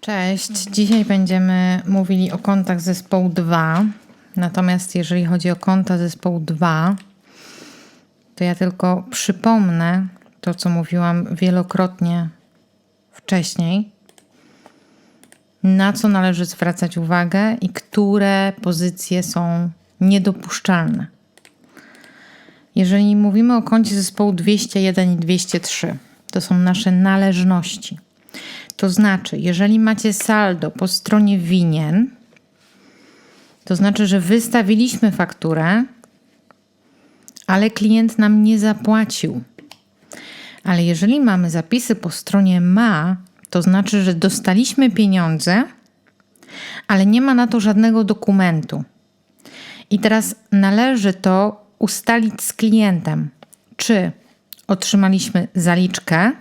Cześć. Dzisiaj będziemy mówili o kontach zespołu 2. Natomiast jeżeli chodzi o konta zespołu 2, to ja tylko przypomnę to, co mówiłam wielokrotnie wcześniej, na co należy zwracać uwagę i które pozycje są niedopuszczalne. Jeżeli mówimy o koncie zespołu 201 i 203, to są nasze należności. To znaczy, jeżeli macie saldo po stronie winien, to znaczy, że wystawiliśmy fakturę, ale klient nam nie zapłacił. Ale jeżeli mamy zapisy po stronie ma, to znaczy, że dostaliśmy pieniądze, ale nie ma na to żadnego dokumentu. I teraz należy to ustalić z klientem, czy otrzymaliśmy zaliczkę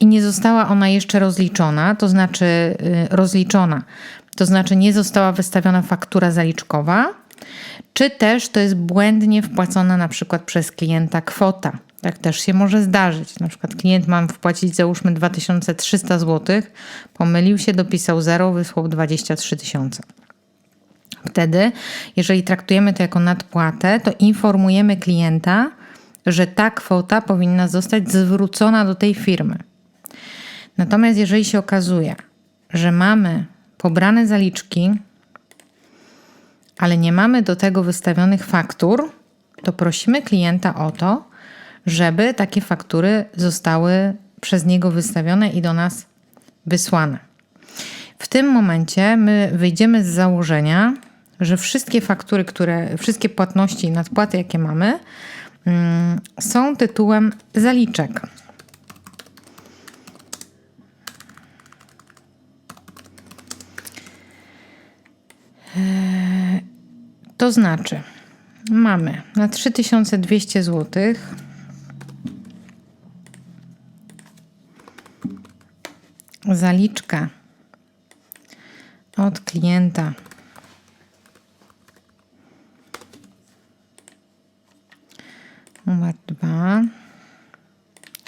i nie została ona jeszcze rozliczona, to znaczy y, rozliczona, to znaczy nie została wystawiona faktura zaliczkowa, czy też to jest błędnie wpłacona na przykład przez klienta kwota. Tak też się może zdarzyć. Na przykład klient ma wpłacić załóżmy 2300 zł, pomylił się, dopisał 0, wysłał 23 tysiące. Wtedy, jeżeli traktujemy to jako nadpłatę, to informujemy klienta, że ta kwota powinna zostać zwrócona do tej firmy. Natomiast jeżeli się okazuje, że mamy pobrane zaliczki, ale nie mamy do tego wystawionych faktur, to prosimy klienta o to, żeby takie faktury zostały przez niego wystawione i do nas wysłane. W tym momencie my wyjdziemy z założenia, że wszystkie faktury, które, wszystkie płatności i nadpłaty, jakie mamy, są tytułem zaliczek. To znaczy, mamy na 3200 zł zaliczka od klienta numer 2.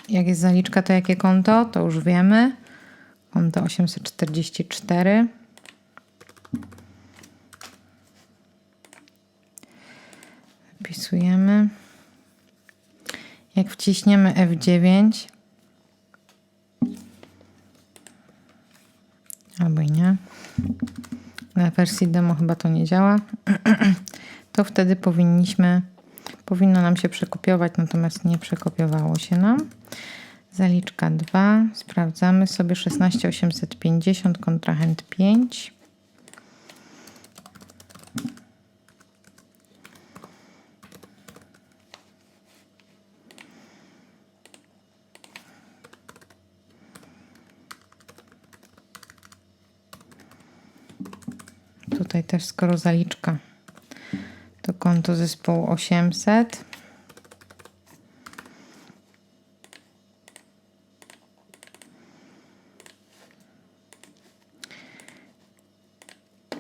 Jak jest zaliczka, to jakie konto? To już wiemy. Konto 844. Wpisujemy. Jak wciśniemy F9 albo i nie. Na wersji demo chyba to nie działa. To wtedy powinniśmy, powinno nam się przekopiować, natomiast nie przekopiowało się nam. Zaliczka 2. Sprawdzamy sobie 16850 kontrahent 5. Tutaj też skoro zaliczka konto zespołu 800.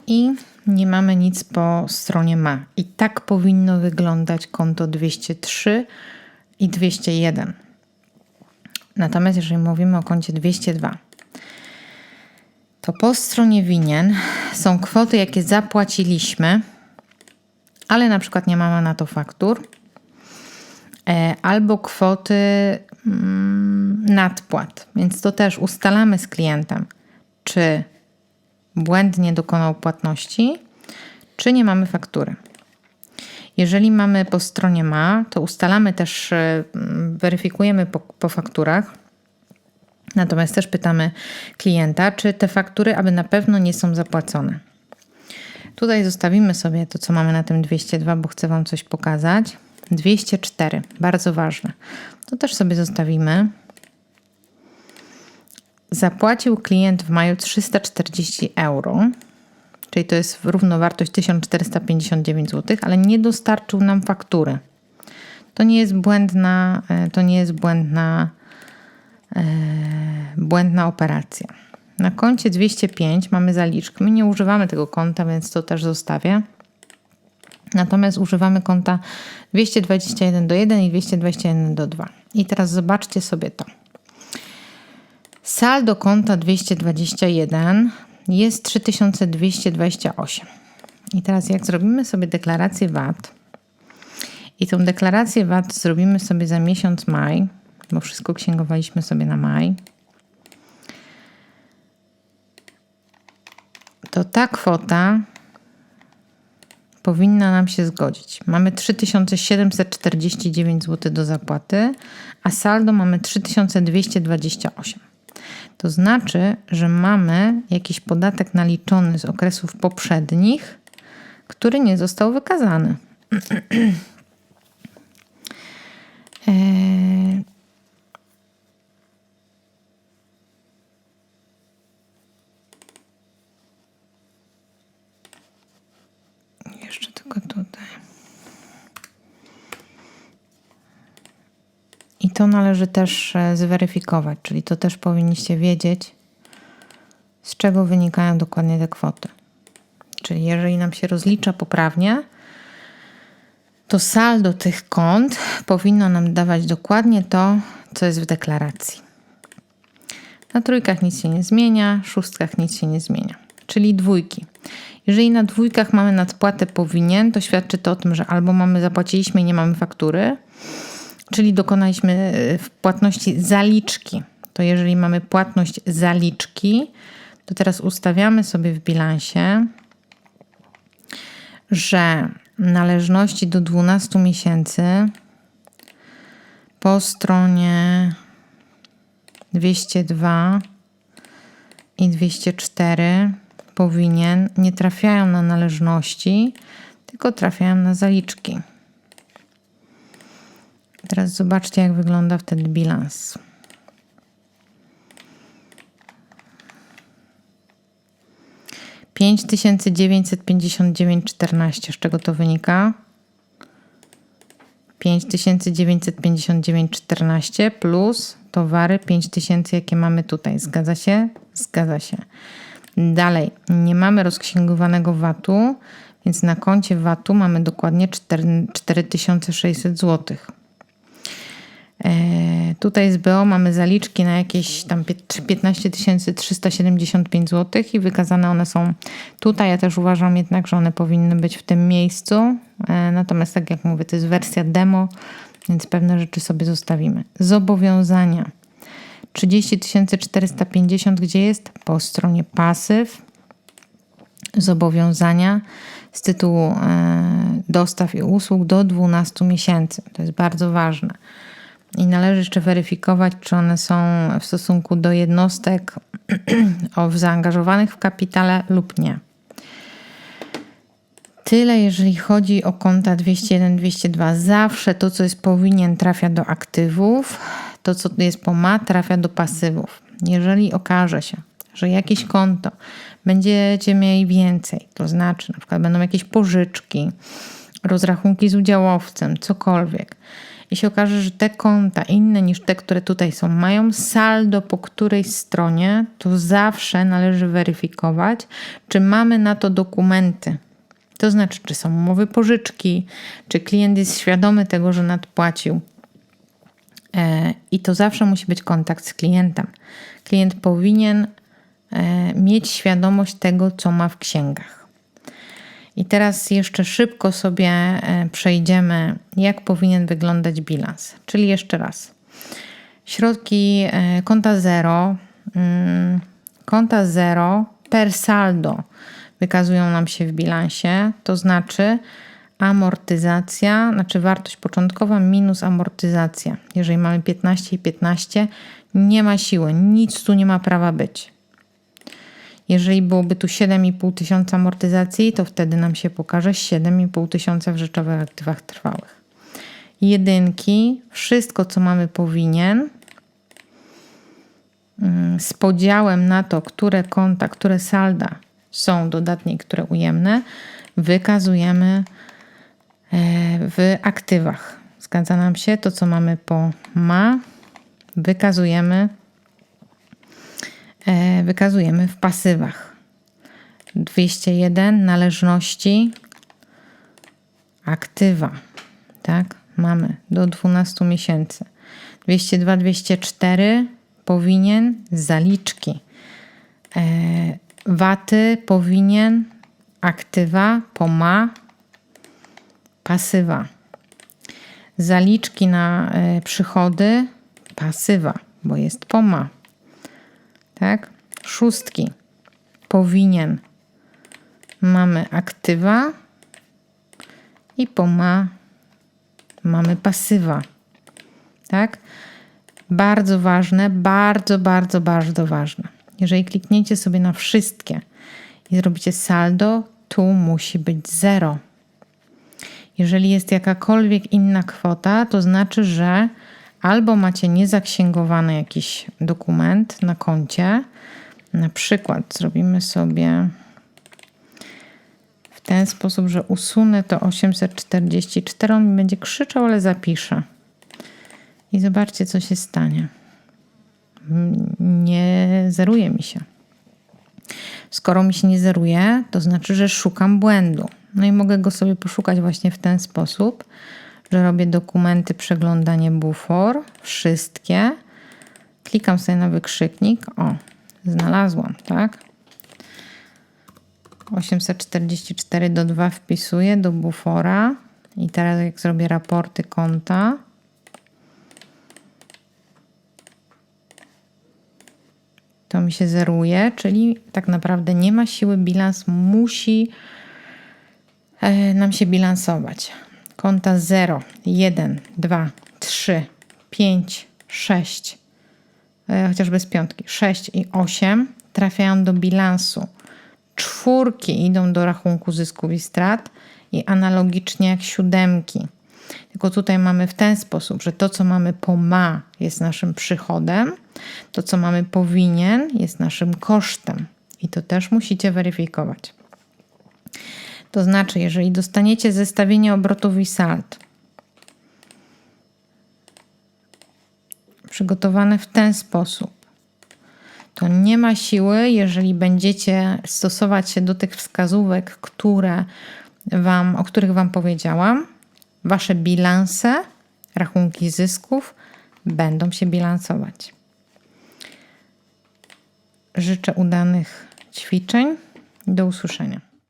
I nie mamy nic po stronie ma. I tak powinno wyglądać konto 203 i 201. Natomiast jeżeli mówimy o koncie 202, to po stronie winien są kwoty, jakie zapłaciliśmy, ale na przykład nie mamy na to faktur, e, albo kwoty mm, nadpłat. Więc to też ustalamy z klientem, czy błędnie dokonał płatności, czy nie mamy faktury. Jeżeli mamy po stronie ma, to ustalamy też, e, weryfikujemy po, po fakturach, Natomiast też pytamy klienta, czy te faktury, aby na pewno nie są zapłacone. Tutaj zostawimy sobie to, co mamy na tym 202, bo chcę Wam coś pokazać. 204, bardzo ważne. To też sobie zostawimy. Zapłacił klient w maju 340 euro, czyli to jest równowartość 1459 zł, ale nie dostarczył nam faktury. To nie jest błędna, e, to nie jest błędna E, błędna operacja. Na koncie 205 mamy zaliczkę. My nie używamy tego konta, więc to też zostawię. Natomiast używamy konta 221 do 1 i 221 do 2. I teraz zobaczcie sobie to. Saldo konta 221 jest 3228. I teraz jak zrobimy sobie deklarację VAT i tą deklarację VAT zrobimy sobie za miesiąc maj, bo wszystko księgowaliśmy sobie na maj, to ta kwota powinna nam się zgodzić. Mamy 3749 zł do zapłaty, a saldo mamy 3228. To znaczy, że mamy jakiś podatek naliczony z okresów poprzednich, który nie został wykazany. eee... Jeszcze tylko tutaj. I to należy też e, zweryfikować, czyli to też powinniście wiedzieć, z czego wynikają dokładnie te kwoty. Czyli jeżeli nam się rozlicza poprawnie, to saldo tych kont powinno nam dawać dokładnie to, co jest w deklaracji. Na trójkach nic się nie zmienia, szóstkach nic się nie zmienia, czyli dwójki. Jeżeli na dwójkach mamy nadpłatę powinien, to świadczy to o tym, że albo mamy zapłaciliśmy i nie mamy faktury, czyli dokonaliśmy e, płatności zaliczki. To jeżeli mamy płatność zaliczki, to teraz ustawiamy sobie w bilansie, że należności do 12 miesięcy po stronie 202 i 204 powinien nie trafiają na należności, tylko trafiają na zaliczki. Teraz zobaczcie, jak wygląda wtedy bilans. Pięć tysięcy dziewięćset pięćdziesiąt dziewięć czternaście. Z czego to wynika? Pięć tysięcy dziewięćset pięćdziesiąt dziewięć czternaście plus towary pięć tysięcy, jakie mamy tutaj. Zgadza się? Zgadza się. Dalej, nie mamy rozksięgowanego VAT-u, więc na koncie VAT-u mamy dokładnie 4600 zł. E, tutaj z BO mamy zaliczki na jakieś tam 15 375 zł i wykazane one są tutaj. Ja też uważam jednak, że one powinny być w tym miejscu. E, natomiast tak jak mówię, to jest wersja demo, więc pewne rzeczy sobie zostawimy. Zobowiązania. 30 450, gdzie jest po stronie pasyw zobowiązania z tytułu e, dostaw i usług do 12 miesięcy. To jest bardzo ważne. I należy jeszcze weryfikować, czy one są w stosunku do jednostek zaangażowanych w kapitale lub nie. Tyle, jeżeli chodzi o konta 201-202. Zawsze to, co jest powinien, trafia do aktywów, to, co jest po ma, trafia do pasywów. Jeżeli okaże się, że jakieś konto będziecie mieli więcej, to znaczy na przykład będą jakieś pożyczki, rozrachunki z udziałowcem, cokolwiek, i się okaże, że te konta inne niż te, które tutaj są, mają saldo po której stronie, to zawsze należy weryfikować, czy mamy na to dokumenty. To znaczy, czy są umowy pożyczki, czy klient jest świadomy tego, że nadpłacił. E, I to zawsze musi być kontakt z klientem. Klient powinien e, mieć świadomość tego, co ma w księgach. I teraz jeszcze szybko sobie e, przejdziemy, jak powinien wyglądać bilans. Czyli jeszcze raz. Środki konta zero, mm, konta zero per saldo wykazują nam się w bilansie, to znaczy amortyzacja, znaczy wartość początkowa minus amortyzacja. Jeżeli mamy 15 i 15, nie ma siły, nic tu nie ma prawa być. Jeżeli byłoby tu 7,5 tysiąca amortyzacji, to wtedy nam się pokaże 7,5 tysiąca w rzeczowych aktywach trwałych. Jedynki, wszystko co mamy powinien, mm, z podziałem na to, które konta, które salda są dodatnie które ujemne, wykazujemy w aktywach. Zgadza nam się to, co mamy po ma, wykazujemy, e, wykazujemy w pasywach. 201 należności aktywa. Tak, mamy do 12 miesięcy. 202, 204 powinien, zaliczki. E, waty powinien, aktywa, poma, pasywa. Zaliczki na e, przychody, pasywa, bo jest poma. Tak? Szóstki, powinien. Mamy aktywa i poma mamy pasywa. Tak? Bardzo ważne, bardzo, bardzo, bardzo ważne. Jeżeli klikniecie sobie na wszystkie i zrobicie saldo, tu musi być zero. Jeżeli jest jakakolwiek inna kwota, to znaczy, że albo macie niezaksięgowany jakiś dokument na koncie, na przykład zrobimy sobie w ten sposób, że usunę to 844, on mi będzie krzyczał, ale zapiszę. I zobaczcie, co się stanie. Nie zeruje mi się. Skoro mi się nie zeruje, to znaczy, że szukam błędu. No i mogę go sobie poszukać właśnie w ten sposób, że robię dokumenty, przeglądanie bufor, wszystkie. Klikam sobie na wykrzyknik. O, znalazłam, tak? 844 do 2 wpisuję do bufora. I teraz jak zrobię raporty konta, to mi się zeruje, czyli tak naprawdę nie ma siły, bilans musi nam się bilansować. Konta 0, 1, 2, 3, 5, 6, e, chociaż bez piątki, 6 i 8 trafiają do bilansu. Czwórki idą do rachunku zysków i strat i analogicznie jak siódemki. Tylko tutaj mamy w ten sposób, że to, co mamy po ma, jest naszym przychodem, to, co mamy powinien, jest naszym kosztem. I to też musicie weryfikować. To znaczy, jeżeli dostaniecie zestawienie obrotów i sald przygotowane w ten sposób, to nie ma siły, jeżeli będziecie stosować się do tych wskazówek, które wam, o których Wam powiedziałam, Wasze bilanse, rachunki zysków będą się bilansować. Życzę udanych ćwiczeń. Do usłyszenia.